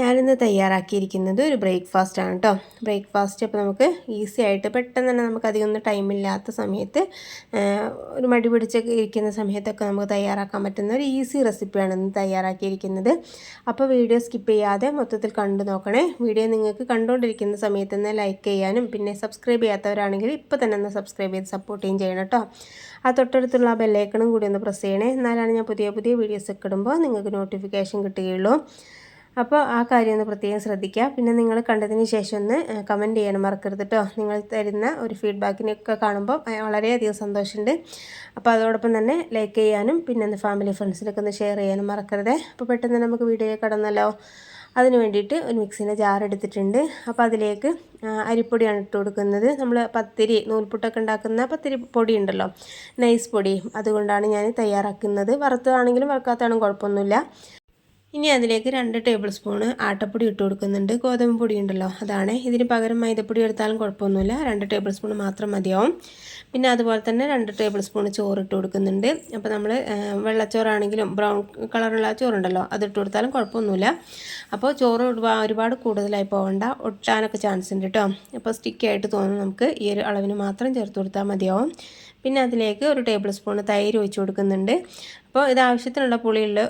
ഞാനിന്ന് തയ്യാറാക്കിയിരിക്കുന്നത് ഒരു ബ്രേക്ക്ഫാസ്റ്റ് ആണ് കേട്ടോ ബ്രേക്ക്ഫാസ്റ്റ് അപ്പോൾ നമുക്ക് ഈസി ആയിട്ട് പെട്ടെന്ന് തന്നെ നമുക്ക് അധികമൊന്നും ടൈമില്ലാത്ത സമയത്ത് ഒരു മടി പിടിച്ചൊക്കെ ഇരിക്കുന്ന സമയത്തൊക്കെ നമുക്ക് തയ്യാറാക്കാൻ പറ്റുന്ന ഒരു ഈസി റെസിപ്പിയാണ് ഇന്ന് തയ്യാറാക്കിയിരിക്കുന്നത്. അപ്പോൾ വീഡിയോ സ്കിപ്പ് ചെയ്യാതെ മൊത്തത്തിൽ കണ്ടു നോക്കണേ. വീഡിയോ നിങ്ങൾക്ക് കണ്ടുകൊണ്ടിരിക്കുന്ന സമയത്ത് തന്നെ ലൈക്ക് ചെയ്യാനും പിന്നെ സബ്സ്ക്രൈബ് ചെയ്യാത്തവരാണെങ്കിൽ ഇപ്പോൾ തന്നെ ഒന്ന് സബ്സ്ക്രൈബ് ചെയ്ത് സപ്പോർട്ട് ചെയ്യണം കേട്ടോ ആ തൊട്ടടുത്തുള്ള ബെല്ലേക്കണും കൂടി ഒന്ന് പ്രസ് ചെയ്യണേ. എന്നാലാണ് ഞാൻ പുതിയ പുതിയ വീഡിയോസ് ഒക്കെ ഇടുമ്പോൾ നിങ്ങൾക്ക് നോട്ടിഫിക്കേഷൻ കിട്ടുകയുള്ളൂ. അപ്പോൾ ആ കാര്യം ഒന്ന് പ്രത്യേകം ശ്രദ്ധിക്കുക. പിന്നെ നിങ്ങൾ കണ്ടതിന് ശേഷം ഒന്ന് കമന്റ് ചെയ്യണം മറക്കരുത് കേട്ടോ നിങ്ങൾ തരുന്ന ഒരു ഫീഡ്ബാക്കിനൊക്കെ കാണുമ്പോൾ വളരെയധികം സന്തോഷമുണ്ട്. അപ്പോൾ അതോടൊപ്പം തന്നെ ലൈക്ക് ചെയ്യാനും പിന്നെ ഒന്ന് ഫാമിലി ഫ്രണ്ട്സിനൊക്കെ ഒന്ന് ഷെയർ ചെയ്യാനും മറക്കരുത്. അപ്പോൾ പെട്ടെന്ന് നമുക്ക് വീഡിയോ കടന്നല്ലോ. അതിന് വേണ്ടിയിട്ട് ഒരു മിക്സിന്റെ ജാർ എടുത്തിട്ടുണ്ട്. അപ്പോൾ അതിലേക്ക് അരിപ്പൊടിയാണ് ഇട്ട് കൊടുക്കുന്നത്. നമ്മൾ പത്തിരി നൂൽപുട്ടൊക്കെ ഉണ്ടാക്കുന്ന പത്തിരി പൊടി ഉണ്ടല്ലോ നൈസ് പൊടി. അതുകൊണ്ടാണ് ഞാൻ തയ്യാറാക്കുന്നത്. വറുത്തതാണെങ്കിലും വറുക്കാത്തതാണെങ്കിലും കുഴപ്പമൊന്നുമില്ല. ഇനി അതിലേക്ക് രണ്ട് ടേബിൾ സ്പൂണ് ആട്ടപ്പൊടി ഇട്ട് കൊടുക്കുന്നുണ്ട്. ഗോതമ്പ് പൊടി ഉണ്ടല്ലോ അതാണ്. ഇതിന് പകരം മൈദപ്പൊടി എടുത്താലും കുഴപ്പമൊന്നുമില്ല. രണ്ട് ടേബിൾ സ്പൂൺ മാത്രം മതിയാവും. പിന്നെ അതുപോലെ തന്നെ രണ്ട് ടേബിൾ സ്പൂൺ ചോറ് ഇട്ട് കൊടുക്കുന്നുണ്ട്. അപ്പോൾ നമ്മൾ വെള്ളച്ചോറാണെങ്കിലും ബ്രൗൺ കളറുള്ള ചോറുണ്ടല്ലോ അതിട്ട് കൊടുത്താലും കുഴപ്പമൊന്നുമില്ല. അപ്പോൾ ചോറ് ഒരുപാട് കൂടുതലായി പോകണ്ട ഒട്ടാനൊക്കെ ചാൻസ് ഉണ്ട് കേട്ടോ അപ്പോൾ സ്റ്റിക്കായിട്ട് തോന്നുന്നു നമുക്ക് ഈ ഒരു അളവിന് മാത്രം ചേർത്ത് കൊടുത്താൽ മതിയാവും. പിന്നെ അതിലേക്ക് ഒരു ടേബിൾ സ്പൂൺ തൈര് ഒഴിച്ച് കൊടുക്കുന്നുണ്ട്. അപ്പോൾ ഇത് ആവശ്യത്തിനുള്ള പുളിയുള്ള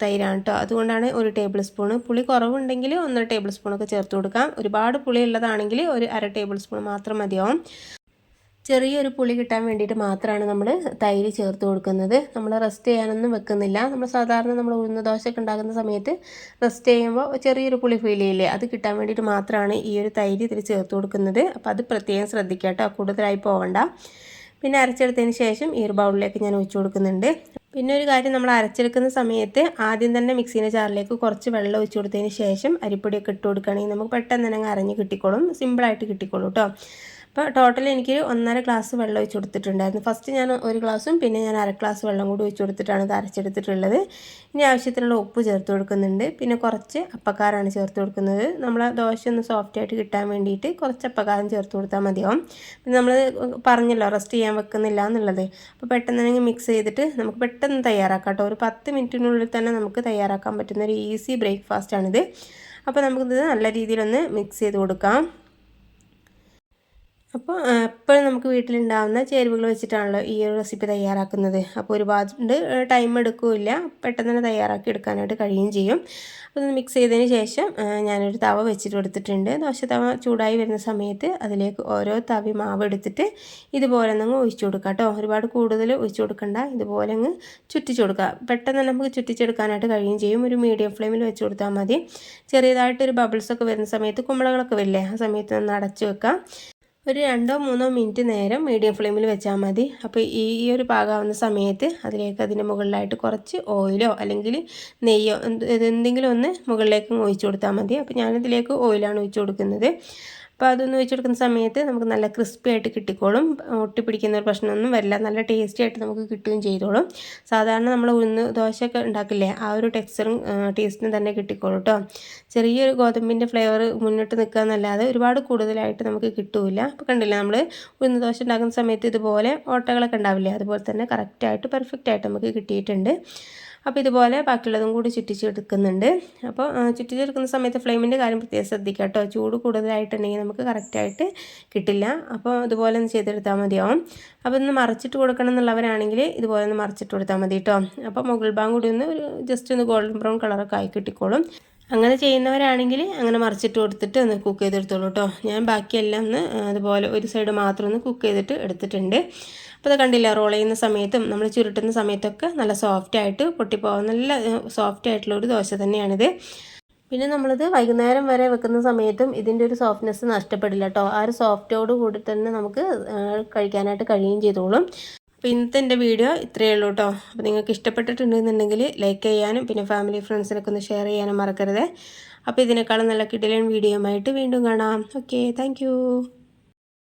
തൈരാണ് കേട്ടോ അതുകൊണ്ടാണ് ഒരു ടേബിൾ സ്പൂൺ പുളി കുറവുണ്ടെങ്കിൽ ഒന്നര ടേബിൾ സ്പൂണൊക്കെ ചേർത്ത് കൊടുക്കാം. ഒരുപാട് പുളി ഉള്ളതാണെങ്കിൽ ഒരു അര ടേബിൾ സ്പൂൺ മാത്രം മതിയാവും. ചെറിയൊരു പുളി കിട്ടാൻ വേണ്ടിയിട്ട് മാത്രമാണ് നമ്മൾ തൈര് ചേർത്ത് കൊടുക്കുന്നത്. നമ്മൾ റെസ്റ്റ് ചെയ്യാനൊന്നും വെക്കുന്നില്ല. നമ്മൾ സാധാരണ നമ്മൾ ഉഴുന്ന ദോശയൊക്കെ ഉണ്ടാക്കുന്ന സമയത്ത് റെസ്റ്റ് ചെയ്യുമ്പോൾ ചെറിയൊരു പുളി ഫീൽ ചെയ്യില്ലേ? അത് കിട്ടാൻ വേണ്ടിയിട്ട് മാത്രമാണ് ഈ ഒരു തൈര് ഇതിൽ ചേർത്ത് കൊടുക്കുന്നത്. അപ്പോൾ അത് പ്രത്യേകം ശ്രദ്ധിക്കുക കേട്ടോ കൂടുതലായി പോകണ്ട പിന്നെ അരച്ചെടുത്തതിന് ശേഷം ഈ ഒരു ബൗളിലേക്ക് ഞാൻ ഒഴിച്ചു കൊടുക്കുന്നുണ്ട്. പിന്നെ ഒരു കാര്യം നമ്മൾ അരച്ചെടുക്കുന്ന സമയത്ത് ആദ്യം തന്നെ മിക്സീന്റെ ചാറിലേക്ക് കുറച്ച് വെള്ളം ഒഴിച്ചു കൊടുത്തതിന് ശേഷം അരിപ്പൊടിയൊക്കെ ഇട്ട് കൊടുക്കുകയാണെങ്കിൽ നമുക്ക് പെട്ടെന്ന് തന്നെ അരഞ്ഞ് കിട്ടിക്കോളും. സിമ്പിളായിട്ട് കിട്ടിക്കോളും കേട്ടോ. അപ്പോൾ ടോട്ടൽ എനിക്ക് ഒന്നര ഗ്ലാസ് വെള്ളം ഒഴിച്ച് കൊടുത്തിട്ടുണ്ടായിരുന്നു. ഫസ്റ്റ് ഞാൻ ഒരു ഗ്ലാസും പിന്നെ ഞാൻ അര ഗ്ലാസ് വെള്ളം കൂടി ഒഴിച്ച് കൊടുത്തിട്ടാണ് ഇത് അരച്ചെടുത്തിട്ടുള്ളത്. ഇനി ആവശ്യത്തിനുള്ള ഉപ്പ് ചേർത്ത് കൊടുക്കുന്നുണ്ട്. പിന്നെ കുറച്ച് അപ്പക്കാരാണ് ചേർത്ത് കൊടുക്കുന്നത്. നമ്മൾ ദോശ ഒന്ന് സോഫ്റ്റ് ആയിട്ട് കിട്ടാൻ വേണ്ടിയിട്ട് കുറച്ച് അപ്പക്കാരം ചേർത്ത് കൊടുത്താൽ മതിയാവും. പിന്നെ നമ്മൾ പറഞ്ഞല്ലോ റെസ്റ്റ് ചെയ്യാൻ വെക്കുന്നില്ല എന്നുള്ളത്. അപ്പോൾ പെട്ടെന്ന് മിക്സ് ചെയ്തിട്ട് നമുക്ക് പെട്ടെന്ന് തയ്യാറാക്കാം ഒരു പത്ത് മിനിറ്റിനുള്ളിൽ തന്നെ നമുക്ക് തയ്യാറാക്കാൻ പറ്റുന്ന ഒരു ഈസി ബ്രേക്ക്ഫാസ്റ്റാണിത് അപ്പോൾ നമുക്കിത് നല്ല രീതിയിലൊന്ന് മിക്സ് ചെയ്ത് കൊടുക്കാം. അപ്പോൾ എപ്പോഴും നമുക്ക് വീട്ടിലുണ്ടാകുന്ന ചേരുവകൾ വെച്ചിട്ടാണല്ലോ ഈ ഒരു റെസിപ്പി തയ്യാറാക്കുന്നത്. അപ്പോൾ ഒരുപാട് ടൈം എടുക്കില്ല. പെട്ടെന്ന് തന്നെ തയ്യാറാക്കി എടുക്കാനായിട്ട് കഴിയുകയും ചെയ്യും. അതൊന്ന് മിക്സ് ചെയ്തതിന് ശേഷം ഞാനൊരു തവ വെച്ചിട്ട് കൊടുത്തിട്ടുണ്ട് ദോശ തവ ചൂടായി വരുന്ന സമയത്ത് അതിലേക്ക് ഓരോ തവി മാവ് എടുത്തിട്ട് ഇതുപോലെ അങ്ങ് ഒഴിച്ചു കൊടുക്കുക കേട്ടോ. ഒരുപാട് കൂടുതൽ ഒഴിച്ചു കൊടുക്കണ്ട. ഇതുപോലെ അങ്ങ് ചുറ്റിച്ചു കൊടുക്കുക പെട്ടെന്ന് തന്നെ നമുക്ക് ചുറ്റിച്ചെടുക്കാനായിട്ട് കഴിയുകയും ചെയ്യും. ഒരു മീഡിയം ഫ്ലെയിമിൽ വെച്ച് കൊടുത്താൽ മതി. ചെറിയതായിട്ടൊരു ബബിൾസൊക്കെ വരുന്ന സമയത്ത് കുമ്പളകളൊക്കെ വരില്ലേ? ആ സമയത്ത് ഒന്ന് അടച്ചു വെക്കാം. ഒരു രണ്ടോ മൂന്നോ മിനിറ്റ് നേരം മീഡിയം ഫ്ലെയിമിൽ വെച്ചാൽ മതി. അപ്പോൾ ഈ ഒരു പാകാവുന്ന സമയത്ത് അതിലേക്ക് അതിന്റെ മുകളിലായിട്ട് കുറച്ച് ഓയിലോ അല്ലെങ്കിൽ നെയ്യോ എന്തെങ്കിലും ഒന്ന് മുകളിലേക്ക് ഒഴിച്ചു കൊടുത്താൽ മതി. അപ്പോൾ ഞാനിതിലേക്ക് ഓയിലാണ് ഒഴിച്ചു കൊടുക്കുന്നത്. അപ്പോൾ അതൊന്ന് വെച്ച് കൊടുക്കുന്ന സമയത്ത് നമുക്ക് നല്ല ക്രിസ്പി ആയിട്ട് കിട്ടിക്കോളും. ഒട്ടിപ്പിടിക്കുന്ന ഒരു പ്രശ്നമൊന്നും വരില്ല. നല്ല ടേസ്റ്റി ആയിട്ട് നമുക്ക് കിട്ടുകയും ചെയ്തോളും. സാധാരണ നമ്മൾ ഉഴുന്ന് ദോശയൊക്കെ ഉണ്ടാക്കില്ലേ ആ ഒരു ടെക്സ്ചറും ടേസ്റ്റിനും തന്നെ കിട്ടിക്കോളും കേട്ടോ ചെറിയൊരു ഗോതമ്പിന്റെ ഫ്ലേവർ മുന്നോട്ട് നിൽക്കുക എന്നല്ലാതെ ഒരുപാട് കൂടുതലായിട്ട് നമുക്ക് കിട്ടില്ല. അപ്പോൾ കണ്ടില്ല നമ്മൾ ഉഴുന്ന് ദോശ ഉണ്ടാക്കുന്ന സമയത്ത് ഇതുപോലെ ഓട്ടകളൊക്കെ ഉണ്ടാവില്ലേ അതുപോലെ തന്നെ കറക്റ്റായിട്ട് പെർഫെക്റ്റ് ആയിട്ട് നമുക്ക് കിട്ടിയിട്ടുണ്ട്. അപ്പോൾ ഇതുപോലെ ബാക്കിയുള്ളതും കൂടി ചുറ്റിച്ചെടുക്കുന്നുണ്ട്. അപ്പോൾ ചുറ്റിച്ചെടുക്കുന്ന സമയത്ത് ഫ്ലെയിമിന്റെ കാര്യം പ്രത്യേകം ശ്രദ്ധിക്കുക കേട്ടോ. ചൂട് കൂടുതലായിട്ടുണ്ടെങ്കിൽ നമുക്ക് കറക്റ്റായിട്ട് കിട്ടില്ല. അപ്പോൾ ഇതുപോലെ ഒന്ന് ചെയ്തെടുത്താൽ മതിയാവും. അപ്പോൾ ഒന്ന് മറിച്ചിട്ട് കൊടുക്കണം എന്നുള്ളവരാണെങ്കിൽ ഇതുപോലെ ഒന്ന് മറച്ചിട്ട് കൊടുത്താൽ മതി കേട്ടോ. അപ്പോൾ മുകൾ ഭാഗം കൂടി ഒന്ന് ജസ്റ്റ് ഒന്ന് ഗോൾഡൻ ബ്രൗൺ കളറൊക്കെ ആയി കിട്ടിക്കോളും. അങ്ങനെ ചെയ്യുന്നവരാണെങ്കിൽ അങ്ങനെ മറിച്ചിട്ട് കൊടുത്തിട്ട് ഒന്ന് കുക്ക് ചെയ്തെടുത്തോളൂ കേട്ടോ. ഞാൻ ബാക്കിയെല്ലാം ഒന്ന് അതുപോലെ ഒരു സൈഡ് മാത്രം ഒന്ന് കുക്ക് ചെയ്തിട്ട് എടുത്തിട്ടുണ്ട്. അപ്പോൾ അത് കണ്ടില്ല റോൾ ചെയ്യുന്ന സമയത്തും നമ്മൾ ചുരുട്ടുന്ന സമയത്തൊക്കെ നല്ല സോഫ്റ്റ് ആയിട്ട് പൊട്ടിപ്പോകാൻ നല്ല സോഫ്റ്റ് ആയിട്ടുള്ള ഒരു ദോശ തന്നെയാണിത്. പിന്നെ നമ്മളിത് വൈകുന്നേരം വരെ വെക്കുന്ന സമയത്തും ഇതിന്റെ ഒരു സോഫ്റ്റ്നെസ് നഷ്ടപ്പെടില്ല കേട്ടോ ആ ഒരു സോഫ്റ്റോട് കൂടി തന്നെ നമുക്ക് കഴിക്കാനായിട്ട് കഴിയുകയും ചെയ്തോളും. അപ്പോൾ ഇന്നത്തെ എന്റെ വീഡിയോ ഇത്രയേ ഉള്ളൂ കേട്ടോ അപ്പോൾ നിങ്ങൾക്ക് ഇഷ്ടപ്പെട്ടിട്ടുണ്ടെന്നുണ്ടെങ്കിൽ ലൈക്ക് ചെയ്യാനും പിന്നെ ഫാമിലി ഫ്രണ്ട്സിനൊക്കെ ഒന്ന് ഷെയർ ചെയ്യാനും മറക്കരുത്. അപ്പോൾ ഇതിനേക്കാളും നല്ല കിടിലൻ വീഡിയോ ആയിട്ട് വീണ്ടും കാണാം. Okay thank